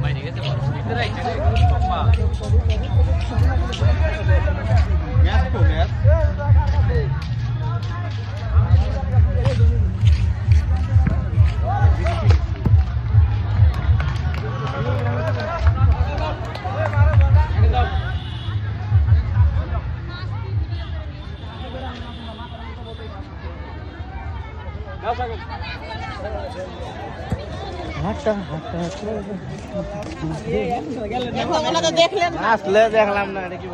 Mas ninguém tem mais. Tem que ter aí, tem que ter. Minha esposa. আসলে দেখলাম না এটা কি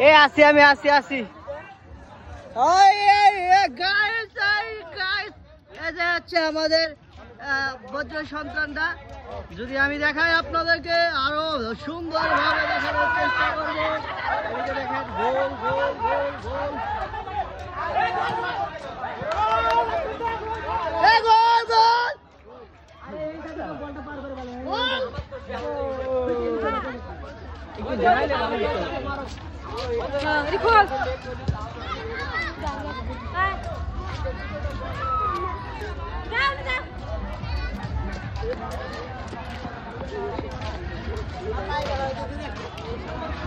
এ আসি আমি আসি আসি আমাদের আহ, বজ্র সন্তানটা যদি আমি দেখাই আপনাদেরকে আরও সুন্দর ভাবে দেখানোর চেষ্টা করব। এই দেখেন গোল গোল গোল গোল। এ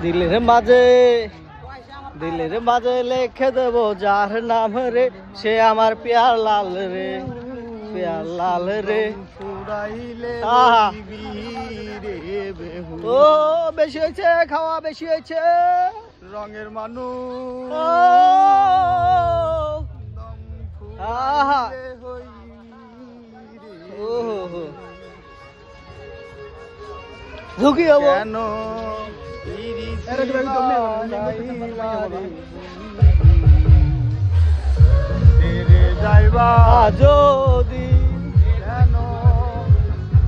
দিলের মাঝে দিলের মাঝে লেখে দেব যার নাম রে সে আমার পেয়ার লাল রে পেয়ার লাল রে। ও বেশি হয়েছে খাওয়া বেশি হয়েছে। রঙের মানুষ। আহা। ও হো হো। ঝুঁকি হব। তেরে যাইবা যদি কেন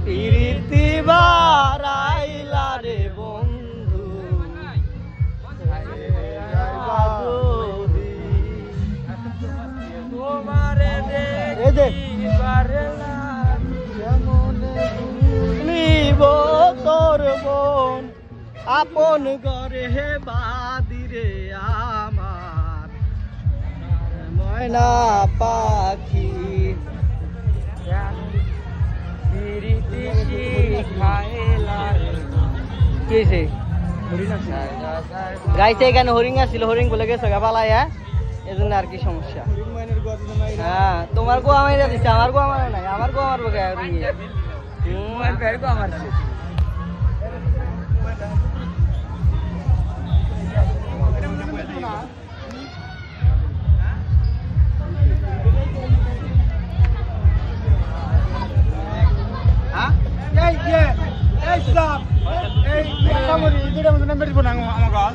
প্রীতি বারাইলা রে বন্ধু তোমারে এই যে। নিব আপন ঘরে হে বাদিরে আমার। ময়না পাখি। গাইছে এখানে হরিং আসছিল হরিং বলে গেছে গা পালাই হ্যাঁ? এই আর কি সমস্যা? হ্যাঁ তোমার গো আমার দিচ্ছে আমার গো আমার নাই আমার গো আমার বগে আমার এই வீடியோ வந்து நம்பர் போனாங்க ஆமாக்கா